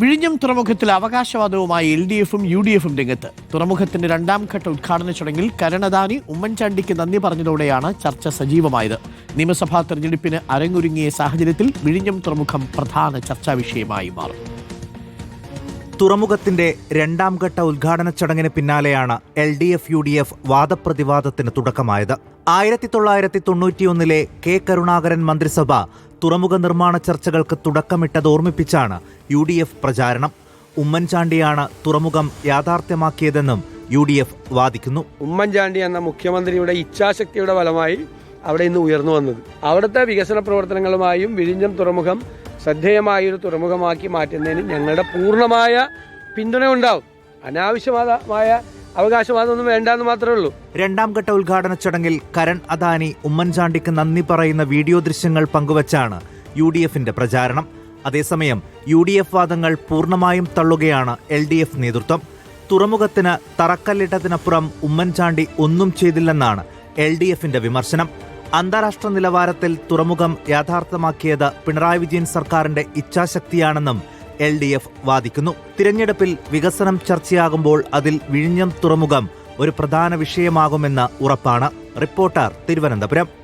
വിഴിഞ്ഞം തുറമുഖത്തിൽ അവകാശവാദവുമായി എൽ ഡി എഫും യു ഡി എഫും രംഗത്ത്. തുറമുഖത്തിന്റെ രണ്ടാം ഘട്ട ഉദ്ഘാടന ചടങ്ങിൽ കരണദാനി ഉമ്മൻചാണ്ടിക്ക് നന്ദി പറഞ്ഞതോടെയാണ് ചർച്ച സജീവമായത്. നിയമസഭാ തെരഞ്ഞെടുപ്പിന് അരങ്ങൊരുങ്ങിയ സാഹചര്യത്തിൽ വിഴിഞ്ഞം തുറമുഖം പ്രധാന ചർച്ചാ വിഷയമായി മാറും. തുറമുഖത്തിന്റെ രണ്ടാം ഘട്ട ഉദ്ഘാടന ചടങ്ങിന് പിന്നാലെയാണ് L D F U D F വാദപ്രതിവാദത്തിന് തുടക്കമായത്. ആയിരത്തി തൊള്ളായിരത്തി തൊണ്ണൂറ്റിയൊന്നിലെ കെ കരുണാകരൻ മന്ത്രിസഭ തുറമുഖ നിർമ്മാണ ചർച്ചകൾക്ക് തുടക്കമിട്ടത് ഓർമ്മിപ്പിച്ചാണ് യു ഡി എഫ് പ്രചാരണം. ഉമ്മൻചാണ്ടിയാണ് തുറമുഖം യാഥാർത്ഥ്യമാക്കിയതെന്നും യു ഡി എഫ് വാദിക്കുന്നു. ഉമ്മൻചാണ്ടി എന്ന മുഖ്യമന്ത്രിയുടെ ഇച്ഛാശക്തിയുടെ ഫലമായി അവിടെ ഇന്ന് ഉയർന്നു വന്നത്. അവിടുത്തെ വികസന പ്രവർത്തനങ്ങളുമായും വിഴിഞ്ഞം തുറമുഖം ശ്രദ്ധേയമായ ഒരു തുറമുഖമാക്കി മാറ്റുന്നതിന് ഞങ്ങളുടെ പൂർണമായ പിന്തുണ ഉണ്ടാവും അനാവശ്യമായ അവകാശവാദമൊന്നും വേണ്ടെന്ന് മാത്രമേ ഉള്ളൂ. രണ്ടാം ഘട്ട ഉദ്ഘാടന ചടങ്ങിൽ കരൺ അദാനി ഉമ്മൻചാണ്ടിക്ക് നന്ദി പറയുന്ന വീഡിയോ ദൃശ്യങ്ങൾ പങ്കുവച്ചാണ് യു ഡി എഫിന്റെ പ്രചാരണം. അതേസമയം യു ഡി എഫ് വാദങ്ങൾ പൂർണമായും തള്ളുകയാണ് എൽ ഡി എഫ് നേതൃത്വം. തുറമുഖത്തിന് തറക്കല്ലിട്ടതിനപ്പുറം ഉമ്മൻചാണ്ടി ഒന്നും ചെയ്തില്ലെന്നാണ് എൽ ഡി എഫിന്റെ വിമർശനം. അന്താരാഷ്ട്ര നിലവാരത്തിൽ തുറമുഖം യാഥാർത്ഥ്യമാക്കിയത് പിണറായി വിജയൻ സർക്കാരിന്റെ ഇച്ഛാശക്തിയാണെന്നും എൽ ഡി എഫ് വാദിക്കുന്നു. തിരഞ്ഞെടുപ്പിൽ വികസനം ചർച്ചയാകുമ്പോൾ അതിൽ വിഴിഞ്ഞം തുറമുഖം ഒരു പ്രധാന വിഷയമാകുമെന്ന് ഉറപ്പാണ്. റിപ്പോർട്ടർ തിരുവനന്തപുരം.